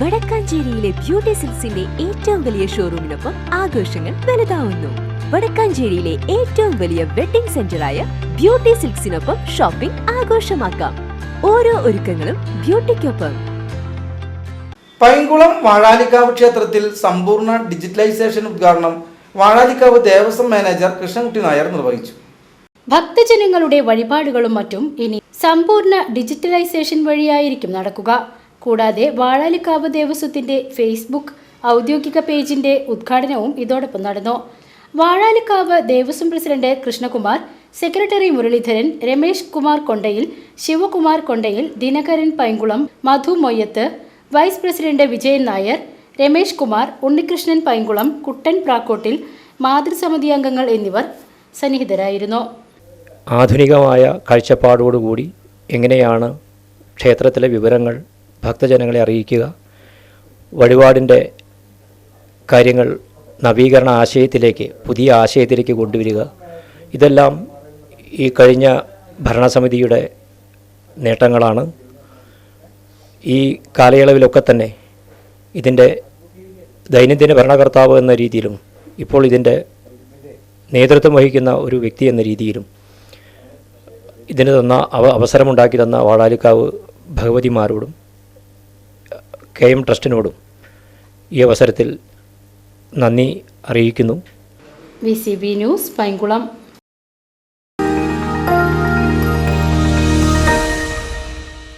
വടക്കാഞ്ചേരിയിലെ beauty സിൽസിന്റെ ഏറ്റവും വലിയ ഷോറൂമിനൊപ്പം ആഘോഷങ്ങൾ വലുതാവുന്നു. വടക്കാഞ്ചേരിയിലെ ഏറ്റവും വലിയ വെഡിംഗ് സെന്ററായ ബ്യൂട്ടി സിൽക്സിനൊപ്പം ഷോപ്പിംഗ് ആഘോഷമാക്കാം. ഓരോ ഒരുക്കങ്ങളും ബ്യൂട്ടിക്കൊപ്പം. പൈങ്കുളം വാഴാലിക്കാവ് ക്ഷേത്രത്തിൽ സമ്പൂർണ ഡിജിറ്റലൈസേഷൻ ഉദ്ഘാടനം വാഴാലിക്കാവ് ദേവസ്വം മാനേജർ കൃഷ്ണൻകുട്ടി നായർ നിർവഹിച്ചു. ഭക്തജനങ്ങളുടെ വഴിപാടുകളും മറ്റും ഇനി സമ്പൂർണ ഡിജിറ്റലൈസേഷൻ വഴിയായിരിക്കും നടക്കുക. കൂടാതെ വാഴാലിക്കാവ് ദേവസ്വത്തിന്റെ ഫേസ്ബുക്ക് ഔദ്യോഗിക പേജിന്റെ ഉദ്ഘാടനവും ഇതോടൊപ്പം നടന്നു. Vazhalikkavu Devaswom president Krishnakumar secretary Muraleedharan Ramesh Kumar Kondayil Sivakumar Kondayil Dinakaran Painkulam Madhu Moyyath vice president Vijayan Nair Ramesh Kumar Unnikrishnan Painkulam Kuttan Prakkottil മാതൃസമിതി അംഗങ്ങൾ എന്നിവർ സന്നിഹിതരായിരുന്നു. ആധുനികമായ കാഴ്ചപ്പാടോടുകൂടി എങ്ങനെയാണ് ക്ഷേത്രത്തിലെ വിവരങ്ങൾ ഭക്തജനങ്ങളെ അറിയിക്കുക. വഴിപാടിന്റെ കാര്യങ്ങൾ നവീകരണ ആശയത്തിലേക്ക് പുതിയ ആശയത്തിലേക്ക് കൊണ്ടുവരിക. ഇതെല്ലാം ഈ കഴിഞ്ഞ ഭരണസമിതിയുടെ നേട്ടങ്ങളാണ്. ഈ കാലയളവിലൊക്കെ തന്നെ ഇതിന്റെ ദൈനംദിന ഭരണകർത്താവ് എന്ന രീതിയിലും ഇപ്പോൾ ഇതിന്റെ നേതൃത്വം വഹിക്കുന്ന ഒരു വ്യക്തി എന്ന രീതിയിലും ഇതിന് തന്ന അവ അവസരമുണ്ടാക്കി തന്ന വാടാലിക്കാവ് ഭഗവതിമാരോടും കെ എം ട്രസ്റ്റിനോടും ഈ അവസരത്തിൽ നന്ദി അറിയിക്കുന്നു. V C B news Painkulam.